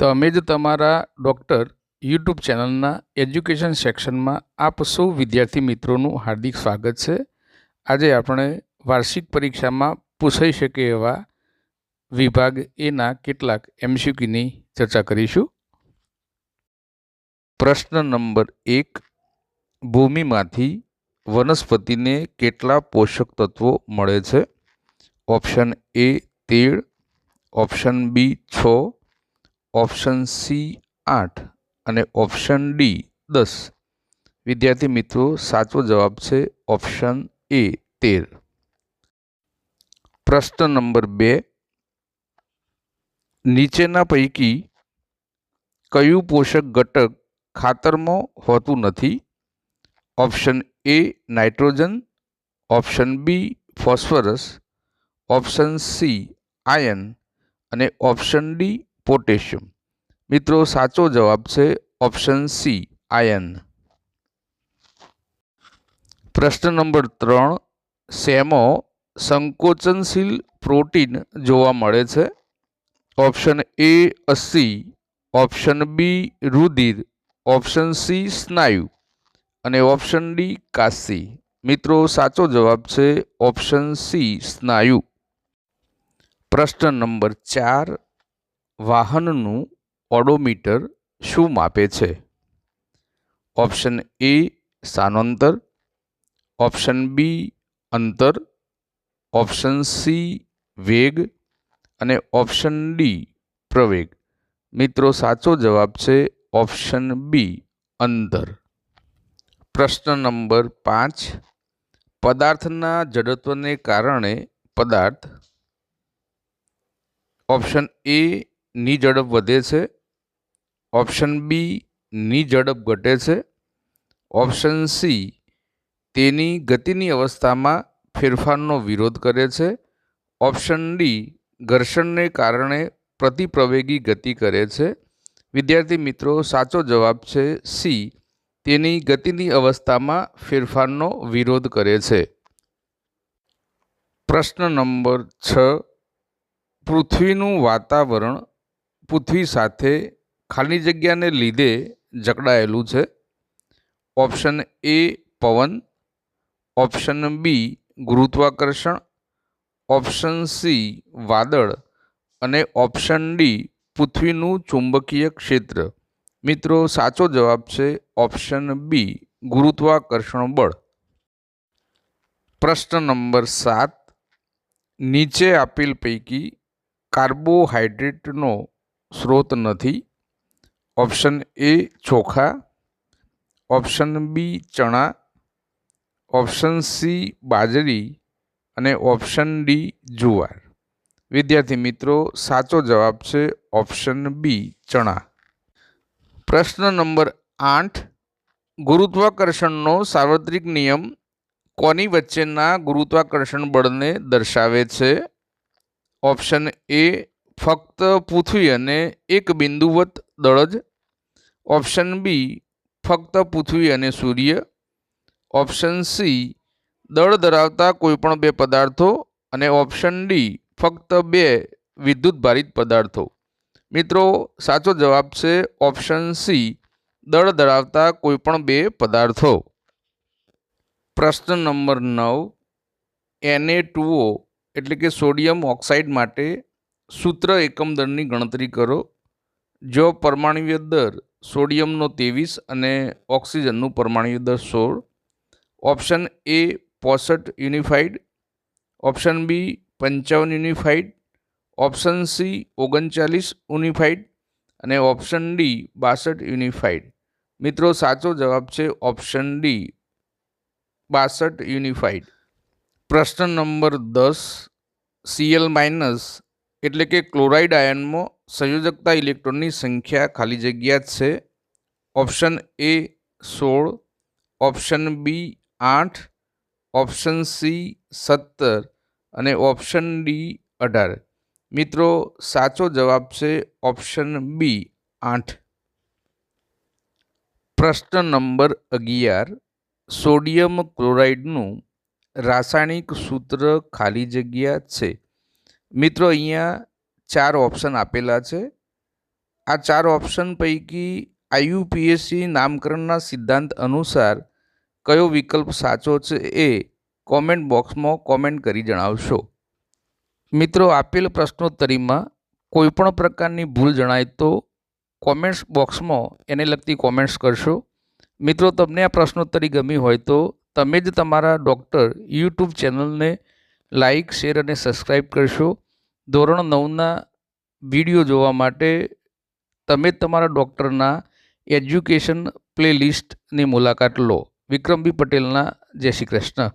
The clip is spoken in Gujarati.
તમે જ તમારા ડૉક્ટર યુટ્યુબ ચેનલના એજ્યુકેશન સેક્શનમાં આપ સૌ વિદ્યાર્થી મિત્રોનું હાર્દિક સ્વાગત છે. આજે આપણે વાર્ષિક પરીક્ષામાં પૂછાઈ શકે એવા વિભાગ એના કેટલાક એમસીક્યુની ચર્ચા કરીશું. પ્રશ્ન નંબર એક, ભૂમિમાંથી વનસ્પતિને કેટલા પોષક તત્વો મળે છે? ઓપ્શન એ તેર ઓપ્શન બી છ ઓપ્શન સી આઠ અને ઓપ્શન ડી દસ. વિદ્યાર્થી મિત્રો, સાચો જવાબ છે ઓપ્શન એ તેર. પ્રશ્ન નંબર બે. નીચેના પૈકી કયું પોષક ઘટક ખાતરમાં હોતું નથી? Option A nitrogen, option B phosphorus, option C ion અને ઓપ્શન ડી પોટેશિયમ. મિત્રો, સાચો જવાબ છે ઓપ્શન સી, આયન. પ્રશ્ન નંબર ત્રણ સેમો સંકોચનશીલ પ્રોટીન જોવા મળે છે? Option A, અસી. ઓપ્શન બી, રુધિર. ઓપ્શન સી, સ્નાયુ. અને ઓપ્શન ડી કાસી મિત્રો, સાચો જવાબ છે ઓપ્શન સી, સ્નાયુ. પ્રશ્ન નંબર ચાર વાહનનું ઓડોમીટર શું માપે છે? ઓપ્શન એ સ્થાનાંતર, ઓપ્શન બી અંતર, ઓપ્શન સી વેગ અને ઓપ્શન ડી પ્રવેગ. મિત્રો, સાચો જવાબ છે ઓપ્શન બી અંતર. પ્રશ્ન નંબર પાંચ. પદાર્થના જડત્વને કારણે પદાર્થ. ઓપ્શન એ ની ઝડપ વધે છે. ઓપ્શન બી ની ઝડપ ઘટે છે. ઓપ્શન સી તેની ગતિની અવસ્થામાં ફેરફારનો વિરોધ કરે છે. ઓપ્શન ડી ઘર્ષણને કારણે પ્રતિપ્રવેગી ગતિ કરે છે. વિદ્યાર્થી મિત્રો, સાચો જવાબ છે સી તેની ગતિની અવસ્થામાં ફેરફારનો વિરોધ કરે છે. પ્રશ્ન નંબર છ, પૃથ્વીનું વાતાવરણ પૃથ્વી સાથે ખાલી જગ્યાને લીધે જકડાયેલું છે. ઓપ્શન એ પવન, ઓપ્શન બી ગુરુત્વાકર્ષણ, ઓપ્શન સી વાદળ અને ઓપ્શન ડી પૃથ્વીનું ચુંબકીય ક્ષેત્ર. મિત્રો, સાચો જવાબ છે ઓપ્શન બી ગુરુત્વાકર્ષણ બળ. પ્રશ્ન નંબર સાત. નીચે આપેલ પૈકી કાર્બોહાઈડ્રેટનો સ્રોત નથી. ઓપ્શન એ ચોખા. ઓપ્શન બી ચણા. ઓપ્શન સી બાજરી. અને ઓપ્શન ડી જુવાર. વિદ્યાર્થી મિત્રો, સાચો જવાબ છે ઓપ્શન બી ચણા. પ્રશ્ન નંબર આઠ. ગુરુત્વાકર્ષણનો સાર્વત્રિક નિયમ કોની વચ્ચેના ગુરુત્વાકર્ષણ બળને દર્શાવે છે? ઓપ્શન એ ફક્ત પૃથ્વી અને એક બિંદુવત દળ જ ઓપ્શન બી ફક્ત પૃથ્વી અને સૂર્ય. ઓપ્શન સી દળ ધરાવતા કોઈપણ બે પદાર્થો. અને ઓપ્શન ડી ફક્ત બે વિદ્યુત ભારિત પદાર્થો. મિત્રો, સાચો જવાબ છે ઓપ્શન સી દળ ધરાવતા કોઈપણ બે પદાર્થો. પ્રશ્ન નંબર નવ એને એટલે કે સોડિયમ ઓક્સાઇડ માટે સૂત્ર એકમ દરની ગણતરી કરો. જો પરમાણુય દર સોડિયમનો ત્રેવીસ અને ઓક્સિજનનું પરમાણુય દર સોળ. ઓપ્શન એ પોસઠ યુનિફાઈડ ઓપ્શન બી પંચાવન યુનિફાઈડ ઓપ્શન સી ઓગણચાલીસ યુનિફાઈડ અને ઓપ્શન ડી બાસઠ યુનિફાઈડ મિત્રો, સાચો જવાબ છે ઓપ્શન ડી બાસઠ યુનિફાઈડ પ્રશ્ન નંબર દસ સીએલ માઇનસ એટલે કે ક્લોરાઇડ આયનમાં સંયોજકતા ઇલેક્ટ્રોનની સંખ્યા ખાલી જગ્યા છે. ઓપ્શન એ સોળ, ઓપ્શન બી આઠ, ઓપ્શન સી સત્તર અને ઓપ્શન ડી અઢાર. મિત્રો, સાચો જવાબ છે ઓપ્શન બી આઠ. પ્રશ્ન નંબર અગિયાર, સોડિયમ ક્લોરાઇડનું રાસાયણિક સૂત્ર ખાલી જગ્યા છે. મિત્રો, અહીંયા ચાર ઓપ્શન આપેલા છે. આ ચાર ઓપ્શન પૈકી આઈયુપીએસસી નામકરણના સિદ્ધાંત અનુસાર કયો વિકલ્પ સાચો છે એ કોમેન્ટ બોક્સમાં કોમેન્ટ કરી જણાવશો. મિત્રો, આપેલ પ્રશ્નોત્તરીમાં કોઈપણ પ્રકારની ભૂલ જણાય તો કોમેન્ટ્સ બોક્સમાં એને લગતી કોમેન્ટ્સ કરશો. મિત્રો, તમને આ પ્રશ્નોત્તરી ગમી હોય તો તમે જ તમારા ડૉક્ટર યુટ્યુબ ચેનલને લાઇક શેર અને સબસ્ક્રાઈબ કરશો. ધોરણ નવના વીડિયો જોવા માટે તમે તમારા ડૉક્ટરના એજ્યુકેશન પ્લેલિસ્ટની મુલાકાત લો. વિક્રમબી પટેલના જય શ્રી કૃષ્ણ.